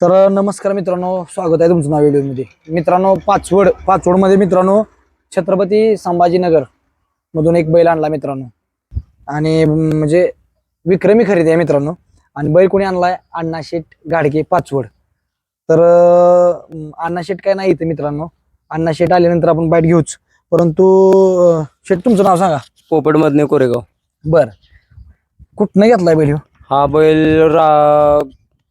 तर नमस्कार मित्रांनो स्वागत आहे तुमचं नाव व्हिडिओमध्ये. मित्रांनो पाचवड पाचवडमध्ये मित्रांनो छत्रपती संभाजीनगर मधून एक बैल आणला मित्रांनो. आणि म्हणजे विक्रमी खरेदी आहे मित्रांनो. आणि बैल कोणी आणलाय? अण्णा शेठ गाडगे पाचवड. तर अण्णा शेठ काय नाही इथे मित्रांनो. अण्णा शेठ आल्यानंतर आपण बाईट घेऊच. परंतु शेठ तुमचं नाव सांगा. पोपट मधने कोरेगाव. बर. कुठनं घेतलाय बैल ह्यो? हा बैल रा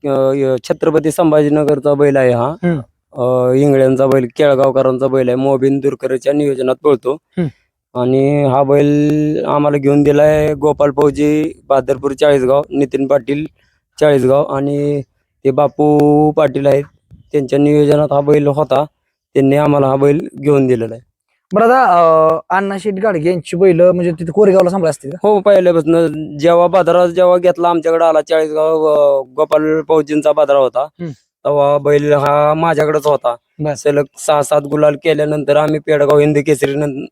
अं, छत्रपती संभाजीनगरचा बैल आहे हा. हम्म. अं, इंगळ्यांचा बैल केळगावकरांचा बैल आहे. मोबिन दुरकरच्या नियोजनात पळतो. हम्म. आणि हा बैल आम्हाला घेऊन दिलाय गोपाल फौजी बहादरपूर चाळीसगाव नितीन पाटील चाळीसगाव आणि ते बापू पाटील आहेत. त्यांच्या नियोजनात हा बैल होता. त्यांनी आम्हाला हा बैल घेऊन दिलेला आहे. बरं अण्णा शेठ गाडगे यांची बैल म्हणजे तिथे कोरेगावला सांभाळ असतील का? हो पहिल्यापासून जेव्हा बाजारा जेव्हा घेतला आमच्याकडे आला चाळीसगाव अं, गोपाल फौजींचा बाजारा होता. हम्म. तेव्हा बैल हा माझ्याकडेच होता. सलग सहा सात गुलाल केल्यानंतर आम्ही पेडगाव हिंद केसरी नं-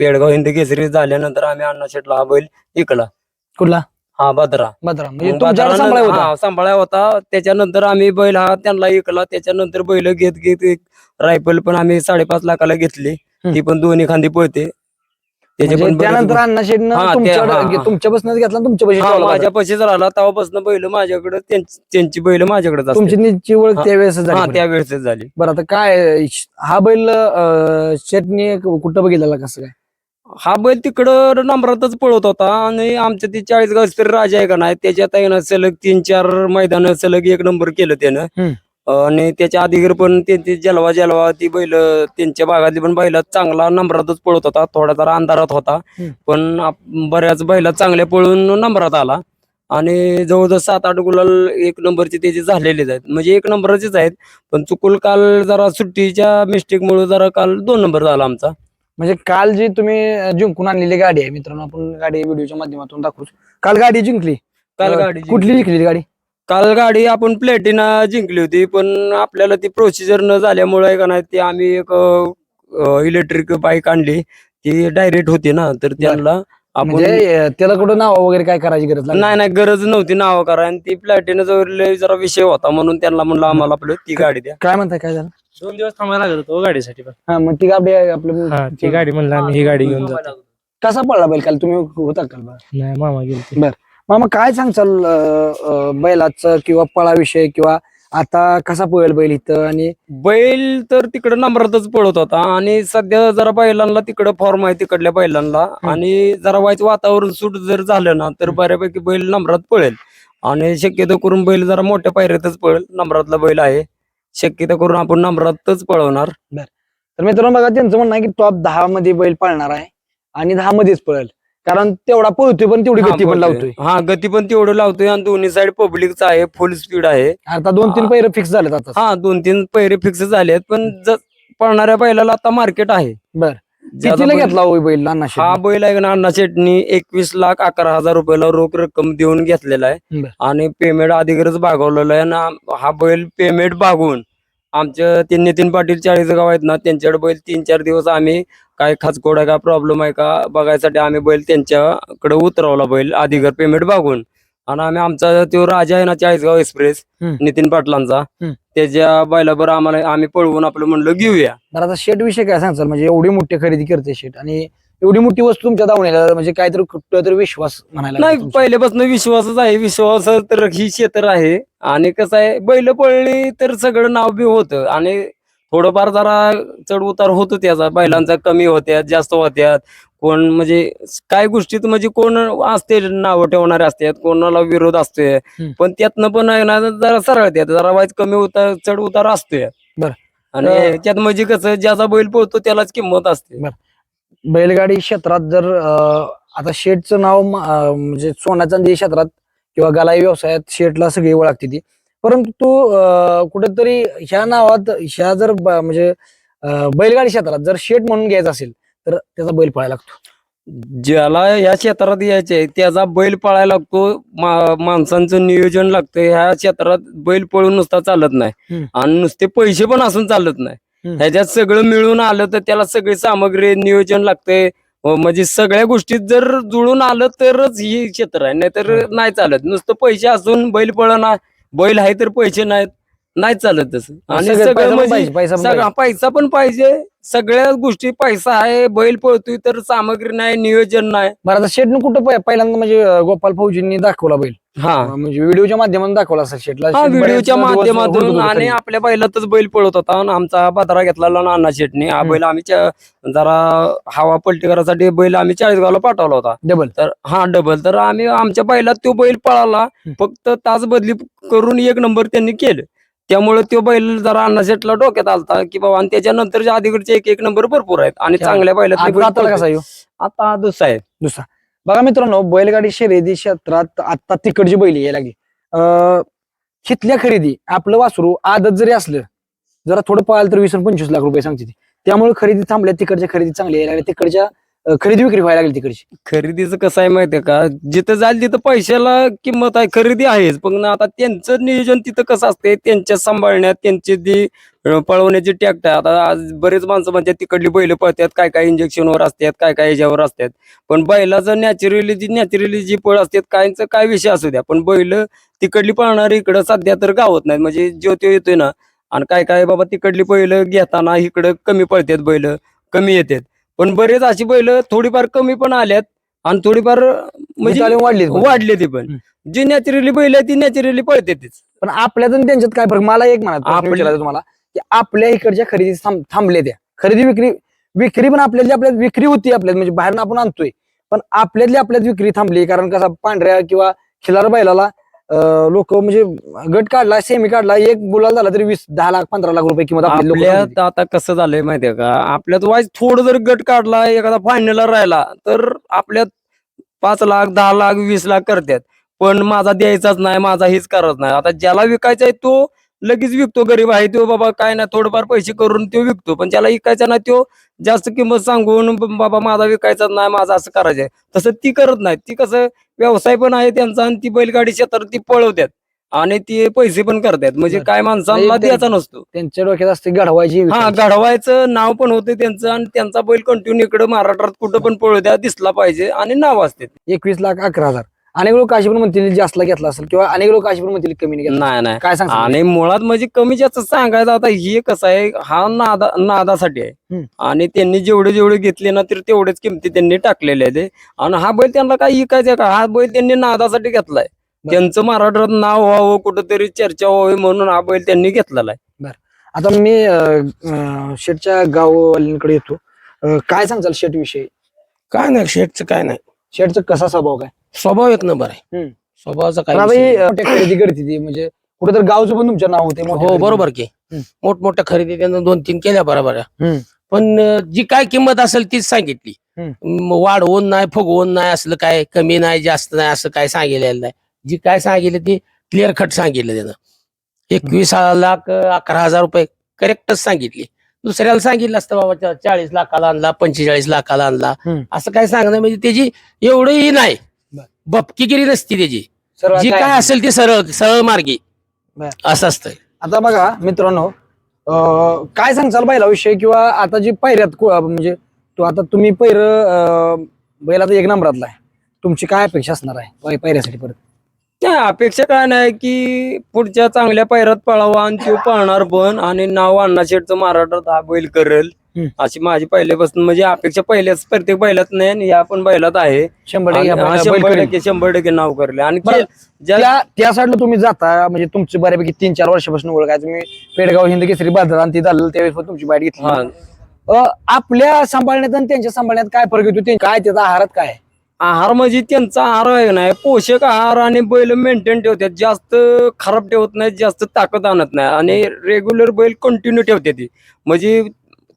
पेडगाव हिंद केसरी झाल्यानंतर आम्ही अण्णा शेटला हा बैल इकला कुठला? हा बादरा. भद्रा म्हणजे मग तुमच्याकडे बाजारानं- सांभाळ होता. हा, सांभाळा होता. त्याच्यानंतर आम्ही बैल हा त्यांना इकला त्याच्यानंतर बैल घेत घेत एक रायफल पण आम्ही साडेपाच लाखाला घेतली. ती पण दोन्ही खांदी पळते त्याचे म्हणजे पण बरेच त्यानंतर अण्णा शेठनं हा, ते- तुमच्याकडे हा, हा. तुमच्यापासूनच घेतला तुमच्या हा ठेवला माझ्या. पशीच राहिला तेव्हापासून बैल माझ्याकडे त्यांची बैल माझ्याकडे तुमची निजची ओळख हा. त्यावेळेस हा झाली त्यावेळेस झाली बरं आता काय हा बैल अं, शेठने कुठं बघितलेला कसं काय हा बैल तिकडं नंबरातच पळत होता आणि आमच्या ती चाळीसगाव तरी राजा आहे का नाही त्याच्यात आहे ना सलग तीन चार मैदान सलग एक नंबर केलं त्यानं हम्म. आणि त्याच्या आधीगर पण त्यांची जलवा जलवा ती बैल त्यांच्या भागातली पण बैल चांगला नंबरातच पळत होता. थोडा जरा अंधारात होता. पण आप- बऱ्याच बैला चांगल्या पळून नंबरात आला. आणि जवळजवळ सात आठ गुलाल एक नंबरचे त्याचे झालेलेच आहेत. म्हणजे एक नंबरचेच आहेत. पण चुकूल काल जरा सुट्टीच्या मिस्टेक मुळे जरा काल दोन नंबर झाला आमचा. म्हणजे काल जी तुम्ही जिंकून आणलेली गाडी आहे मित्रांनो आपण गाडी व्हिडिओच्या माध्यमातून दाखवू काल गाडी जिंकली. काल अं, गाडी कुठली जिंकली गाडी? काल गाडी आपण प्लेटिना जिंकली होती पण आपल्याला ती प्रोसिजर न झाल्यामुळे का नाही ती आम्ही एक इलेक्ट्रिक बाईक आणली. ती डायरेक्ट होती ना तर त्यांना आपण म्हणजे त्याला कुठं नाव वगैरे काय करायची गरज लागली? नाही नाही गरज नव्हती नाव करा आणि ती प्लॅटिना जवळ जरा विषय होता म्हणून त्यांना म्हणलं आम्हाला आपलं ती गाडी द्या. काय म्हणताय काय झालं? दोन दिवस थांबायला लागत होतो गाडीसाठी पण. हा मग ती गाडी आपलं हा ती गाडी म्हणलं आम्ही ही गाडी घेऊन जातो. कसा पडला बैल काल? तुम्ही होता काल? बा? नाही मामा गेले मामा काय सांगचाल बैलाचं किंवा पळाविषयी किंवा आता कसा पळेल बैल इथं आणि? बैल तर तिकडे नंबरातच पळत होता आणि सध्या जरा बैलांना तिकडे फॉर्म आहे तिकडल्या बैलांना आणि जरा वाईट वातावरण सूट जर झालं ना तर बऱ्यापैकी बैल नंबरात पळेल. आणि शक्यतो करून बैल जरा मोठ्या पायऱ्यातच पळेल नंबरातला बैल आहे. शक्यतो करून आपण नंबरातच पळवणार. तर मित्रांनो बघा त्यांचं म्हणणं आहे की टॉप दहा मध्ये बैल पळणार आहे आणि दहा मध्येच पळेल. कारण तेवढा पळतोय पण तेवढी गती पण. लावतोय हा गती पण तेवढं लावतोय आणि दोन्ही साईड पब्लिकचा आहे फुल स्पीड आहे आता दोन तीन. पैर फिक्स झालेत आता हा दोन तीन पैरे फिक्स झाले आहेत पण ज- पळणाऱ्या बैलाला आता मार्केट आहे बर. कितीला बैल- घेतला हो बैल हा बैल आहे ना अण्णा शेटनी एकवीस लाख अकरा हजार रुपयाला रोख रक्कम देऊन घेतलेला आहे बर. आणि पेमेंट अधिकारच भागवलेलं आहे ना हा बैल पेमेंट भागवून आमच्या ते नितीन पाटील चाळीस गाव आहेत ना त्यांच्याकडे बैल तीन चार दिवस आम्ही काय खाचकोड आहे का प्रॉब्लेम आहे का बघायसाठी आम्ही बैल त्यांच्याकडे उतरवला बैल अधिकार पेमेंट भागवून आणि आम्ही आमचा तो राजा आहे ना चाळीसगाव एक्सप्रेस. नितीन पाटलांचा. त्याच्या बैलाबर आम्हाला आम्ही पळवून आपलं म्हणलं घेऊया तर आता शेट विषय काय सांगचाल म्हणजे एवढी मोठी खरेदी करते शेट आणि एवढी मोठी वस्तू तुमच्या दावण्याला म्हणजे काहीतरी तरी विश्वास म्हणायला नाही लागला. पहिल्यापासून विश्वासच आहे विश्वास तर ही क्षेत्र आहे. आणि कसं आहे बैल पळली तर सगळं नाव बी होतं. आणि थोडंफार जरा चढ उतार होतो त्याचा. बैलांचा कमी होत्यात जास्त होत्यात. कोण म्हणजे काय गोष्टीत म्हणजे कोण असते नावं ठेवणारे असतात कोणाला विरोध असतोय. हम्म. पण त्यातनं पण आहे ना जरा सरळ त्यात. जरा वाईट कमी उतार चढ उतार असतोय. बरं. आणि अं, त्यात म्हणजे कसं ज्याचा बैल पळतो त्यालाच किंमत असते. बैलगाडी क्षेत्रात जर आता शेटचं नाव म्हणजे सोना चांदी क्षेत्रात किंवा गलाई व्यवसायात शेटला सगळी ओळखते ती परंतु कुठेतरी ह्या नावात ह्या जर म्हणजे बैलगाडी क्षेत्रात जर शेट म्हणून घ्यायचा असेल तर त्याचा बैल पळायला लागतो ज्याला या क्षेत्रात यायचंय त्याचा बैल पळायला लागतो माणसांचं नियोजन लागतं ह्या क्षेत्रात बैल पळून नुसता चालत नाही. आणि नुसते पैसे पण असून चालत नाही. ह्याच्यात सगळं मिळून आलं तर त्याला सगळी सामग्री नियोजन लागतंय. म्हणजे सगळ्या गोष्टीत जर जुळून आलं तरच ही क्षेत्र आहे. नाहीतर हम्म. नाही चालत. नुसतं पैसे असून बैल पळणार बैल आहे तर पैसे नाहीत नाही चालत तसं. आणि सगळं पैसा पण म्हणजे पैसा पण पाहिजे. सगळ्या गोष्टी पैसा आहे बैल पळतोय तर सामग्री नाही नियोजन नाही. बरं आता शेटनं कुठं पहि- पहिल्यांदा म्हणजे अं, गोपाल फौजींनी दाखवला बैल? हा. म्हणजे व्हिडिओच्या माध्यमातून दाखवला असेल शेटला. हा शेट व्हिडिओच्या दिवस माध्यमातून होत आणि. आपल्या बैलातच बैल पळत होता आणि आमचा बाजारा घेतलेला नाना शेटने. हा. बैल आम्ही चा- जरा हवा पलटी करायसाठी बैल आम्ही चाळीसगावला पाठवला होता. डबल? तर हा डबल. तर आम्ही आमच्या बैलात तो बैल पळाला. फक्त तास बदली करून एक नंबर त्यांनी केलं. त्यामुळे तो बैल जरा अण्णा शेटला डोक्यात आलता की बाबा आणि त्याच्यानंतरच्या अलीकडचे एक एक नंबर भरपूर आहेत आणि चांगल्या बैलात आता कसा येऊ? आता दुसरा आहे. दुसरा. बघा मित्रांनो बैलगाडी शर्यती क्षेत्रात आता तिकडची बैल यायला लागली. अं, खरेदी आपलं वासरू आदत जरी असलं जरा थोडं पळालं तर वीस पंचवीस लाख रुपये सांगते त्यामुळे खरेदी थांबल्या तिकडच्या खरेदी चांगली यायला लागली तिकडच्या खरेदी विक्री व्हायला लागली तिकडची. खरेदीचं कसं आहे माहितीये का? जिथं जाईल तिथं पैशाला किंमत आहे खरेदी आहेच. पण आता त्यांचं नियोजन तिथं कसं असते त्यांच्या सांभाळण्यात त्यांची जी पळवण्याची टॅक्ट आहे. आता आज बरेच माणसं म्हणतात तिकडली बैल पळतात काय काय इंजेक्शनवर असतात काय काय याच्यावर असतात. पण बैलाचं नॅचरली जी नॅचरली जी पळ असतात कायचं काय विषय असू द्या. पण बैल तिकडली पळणारी इकडं सध्या तर गावत नाहीत. म्हणजे जो तो येतोय ना. आणि काय काय बाबा तिकडली बैल घेताना इकडं कमी पळतात बैल कमी येतात. पण बरेच अशी बैल थोडीफार कमी पण आल्यात आणि थोडीफार म्हणजे वाढली वाढले ते पण. जी नॅचरली बैल आहे ती नॅचरली पळते तीच. पण आपल्यात आणि त्यांच्यात काय फरक? मला एक म्हणा तुम्हाला की आपल्या इकडच्या खरेदी थांब- थांबल्या त्या. खरेदी विक्री विक्री पण आपल्यातली आपल्यात विक्री होती आपल्यात म्हणजे बाहेर आपण आणतोय. पण आपल्यातली आपल्यात विक्री थांबली कारण कसा पांढऱ्या किंवा खिलार बैलाला लोक म्हणजे गट काढला सेमी काढला एक गुलाल झाला तरी वीस दहा लाख पंधरा लाख रुपये किंमत आपल्यात आता कसं झालंय माहितीये का? आपल्यात वाईज थोडं जर गट काढला एखादा फायनलला राहिला तर आपल्यात पाच लाख दहा लाख वीस लाख करतात पण माझा द्यायचाच नाही माझा हेच करत नाही. आता ज्याला विकायचा आहे तो लगेच विकतो गरीब आहे तो बाबा काय नाही थोडंफार पैसे करून तो विकतो. पण ज्याला विकायचा ना तो जास्त किंमत सांगून बाबा माझा विकायचाच नाही माझा असं करायचंय. तसं ती करत नाही. ती कसं व्यवसाय पण आहे त्यांचा आणि ती बैलगाडी क्षेत्रात ती पळवतात आणि ती पैसे पण करतात म्हणजे. काय माणसांना म्हणजे द्यायचा नसतो. त्यांच्या डोक्यात असते घडवायची हा विकायची. घडवायचं नाव पण होते त्यांचं आणि त्यांचा बैल कंटिन्यू इकडे महाराष्ट्रात कुठं पण पळू द्या दिसला पाहिजे आणि नाव असते. एकवीस लाख अकरा हजार. अनेक लोक अशी पण म्हणतील जास्तला घेतला असेल किंवा अनेक लोक अशी पण म्हणतील कमी घेतला नाही नाही. काय सांगता आणि मुळात म्हणजे कमी जास्त सांगायचं आता हे कसं आहे हा नादा नादासाठी आहे. आणि त्यांनी जेवढे जेवढे घेतले ना तर तेवढेच किमती त्यांनी टाकलेले आहेत. आणि हा बैल त्यांना काय विकायचा का? हा बैल त्यांनी नादासाठी घेतलाय. त्यांचं महाराष्ट्रात नाव व्हावं कुठंतरी चर्चा व्हावी म्हणून हा बैल त्यांनी घेतलेला आहे. आता मी अं, अं, शेटच्या गाववाल्यांकडे येतो. अं, काय सांगचाल शेट विषयी काय नाही शेटचं काय नाही. शेटचा कसा स्वभाव काय? स्वभाव एक नंबर आहे. स्वभावाचा काय विषय नाही. मोठ्या खरेदी करते ती म्हणजे कुठेतरी गावचं पण तुमचं नाव होते हो. बरोबर की हम्म. मोठमोठ्या खरेदी त्यानं दोन तीन केल्या बरोबर आहे. पण अं, जी काय किंमत असेल तीच सांगितली. म, वाढवून नाही फुगवून नाही असलं काय कमी नाही जास्त नाही असं काय सांगितलेलं नाही जी काय सांगितलं ती क्लिअर कट सांगितलं त्यानं एकवीस लाख अं, अकरा हजार रुपये करेक्टच सांगितली दुसऱ्याला सांगितलं असतं बाबा चा- चाळीस लाखाला आणला पंचेचाळीस लाखाला आणला हम्म. असं काय सांगणं म्हणजे त्याची एवढंही नाही. बपकीगिरी नसती त्याची. जी काय असेल ते सरळ सरळ मार्गी. बर. असं असतं आता बघा मित्रांनो अं, काय सांगचाल बैलाविषयी किंवा आता जी पैऱ्यात को- म्हणजे तो आता तुम्ही पैर बैल आता एक नंबरातला आहे. तुमची काय अपेक्षा असणार आहे पै- पैऱ्यासाठी परत? नाही अपेक्षा काय नाही की पुढच्या चांगल्या पैरात पळावा आणि तो पळणार पण आणि नाव अण्णा शेठचं महाराष्ट्रात हा बैल करेल. अशी माझी पहिल्यापासून म्हणजे अपेक्षा पहिल्याच प्रत्येक बैलात नाही आणि या पण बैलात आहे. शंभर आणि टक्के हा आपण बैल शंभर करेल. टक्के शंभर टक्के नाव करेल. आणि बरं. ज्या त्या त्या साईडला तुम्ही जाता म्हणजे तुमची बऱ्यापैकी तीन चार वर्षापासून ओळख आहे. तुम्ही पेडगाव हिंद केसरी बाजार आणि ते झालं त्यावेळेस पण तुमची बाईट घेतली. हा. अं, आपल्या सांभाळण्यात आणि त्यांच्या सांभाळण्यात काय फरक येतो? ते काय त्याचा आहारात काय आहे? आहार म्हणजे त्यांचा आहार आहे नाही? पोषक आहार आणि बैल मेंटेन ठेवतात. जास्त खराब ठेवत नाहीत जास्त ताकद आणत नाही. आणि रेग्युलर बैल कंटिन्यू ठेवते ती. म्हणजे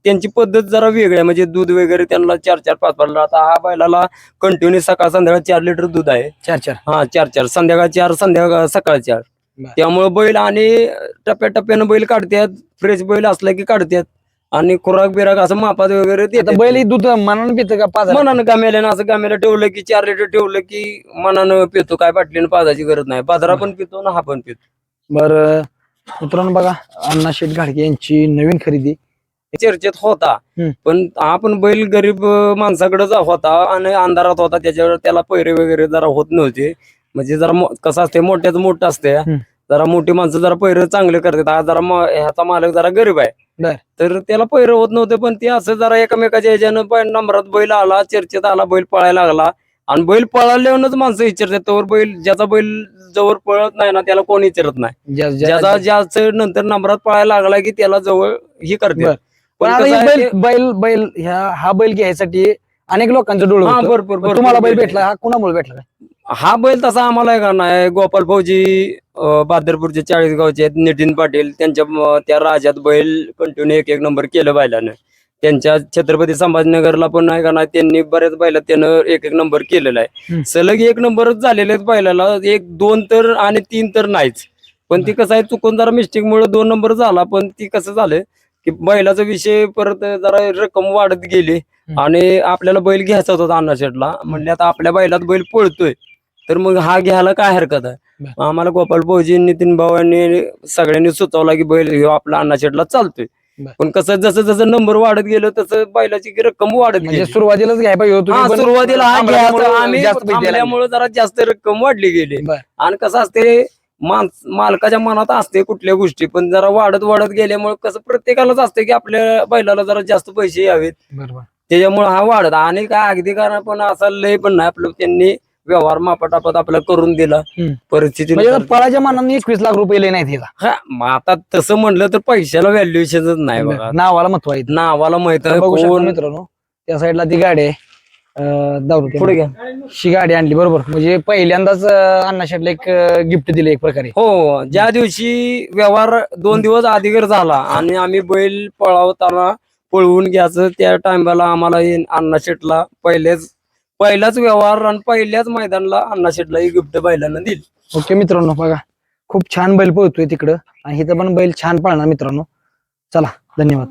त्यांची पद्धत जरा वेगळी आहे. म्हणजे दूध वगैरे त्यांना चार चार पाच पाच आता हा बैलाला कंटिन्यू सकाळ संध्याकाळ चार लिटर दूध आहे. चार चार. हा चार चार. संध्याकाळ चार संध्याकाळ सकाळ चार. बर. त्यामुळे बैल आणि टप्प्याटप्प्यानं बैल काढतात फ्रेश बैल असला की काढतात आणि खुराक बिराक असं मापात वगैरे आता बैल ही दूध मनानं पितं का पाच मनानं गाम्याला असं गाम्याला ठेवलं की चार लिटर ठेवलं की मनानं पितो. काय बाटलीनं पाजायची गरज नाही. बाजारा पण पितो ना हा पण पितो. बर. मित्रांनो बघा अण्णा शेठ घाडगे यांची नवीन खरेदी. चर्चेत होता. पण हा पण बैल गरीब अं, माणसाकडे जा होता आणि अंधारात होता त्याच्यावर त्याला पैरे वगैरे जरा होत नव्हते म्हणजे जरा कसं असते मोठ्याच मोठं असते. जरा मोठी माणसं जरा पैर चांगले करतात आज जरा ह्याचा मालक जरा गरीब आहे. तर त्याला पैर होत नव्हते पण ते असं जरा एकमेकाच्या ह्याच्यानं पण नंबरात बैल आला चर्चेत आला बैल पळायला लागला आणि बैल पळाल्यावरच माणसं विचारतात तोवर बैल ज्याचा बैल जवळ पळत नाही ना त्याला कोण विचारत नाही ज्या- ज्या- ज्याचा ज्याचं नंतर नंबरात पळायला लागला की त्याला जवळ ही. करते पण आता हे बैल बैल बैल ह्या हा बैल घ्यायसाठी अनेक लोकांचं डोळं हा होतं. भरपूर पण तुम्हाला बैल बैल भेटला? हा कुणामुळे भेटला? हा बैल तसा आम्हाला आहे का नाही गोपाल भाऊजी अं, बादरपूरचे चाळीसगावचे आहेत. नितीन पाटील त्यांच्या म- त्या राजात बैल कंटिन्यू एक एक नंबर केलं बैलानं. त्यांच्या छत्रपती संभाजीनगरला पण आहे का नाही त्यांनी बऱ्याच बैलात त्यानं एक एक नंबर केलेला आहे. सलग एक नंबरच झालेले आहेत बैलाला. एक दोन तर आणि तीन तर नाहीच. पण ती कसं आहे चुकून जरा मिस्टेक मुळे दोन नंबर झाला. पण ती कसं झालं की बैलाचा विषय परत जरा रक्कम वाढत गेली. आणि आपल्याला बैल घ्यायचा होता अण्णा शेटला म्हणले आता आपल्या बैलात बैल पळतोय. तर मग हा घ्यायला काय हरकत आहे? आम्हाला गोपाल भाऊजी नितीन भाऊ यांनी सगळ्यांनी सुचवला की बैल आपला अण्णा शेटला चालतोय. पण कसं जसं जसं नंबर वाढत गेलं तसं बैलाची रक्कम वाढत म्हणजे गेली. सुरुवातीलाच घ्याय सुरुवातीला हा घ्यायचा. आम्ही जरा जास्त रक्कम वाढली गेली. आणि कसं असते माणस मालकाच्या मनात असते कुठल्या गोष्टी पण जरा वाढत वाढत गेल्यामुळे कसं प्रत्येकालाच असते की आपल्या बैलाला जरा जास्त पैसे यावेत. बरोबर. त्याच्यामुळे हा वाढत. आणि काय अगदी कारण पण असा लय पण नाही आपलं त्यांनी व्यवहार मापाटापात आपला करून दिला. हम्म. परिस्थिती म्हणजे पळाच्या मानाने एकवीस लाख रुपये लय नाहीत हे आता तसं म्हणलं तर पैशाला व्हॅल्युएशनच नाही बघा. नावाला महत्त्व आहे. नावाला माहीत आहे. बघू शकता कोण मित्रांनो त्या साईडला ती गाडी आहे. अं, दारू पुढे घ्या शी गाडी आणली बरोबर. म्हणजे पहिल्यांदाच अं, अण्णा शेटला एक गिफ्ट दिलं एक प्रकारे. हो ज्या दिवशी व्यवहार दोन दिवस अधिकार झाला आणि आम्ही बैल पळवताना पळवून घ्यायचं त्या टायमाला आम्हाला हे अण्णा शेटला पहिलेच पहिलाच व्यवहार आणि पहिल्याच मैदानला अण्णा शेटला ही गिफ्ट बैलांना दिली. ओके मित्रांनो बघा. खूप छान बैल पळतोय तिकडं. आणि इथं पण बैल छान पळणार मित्रांनो. चला धन्यवाद.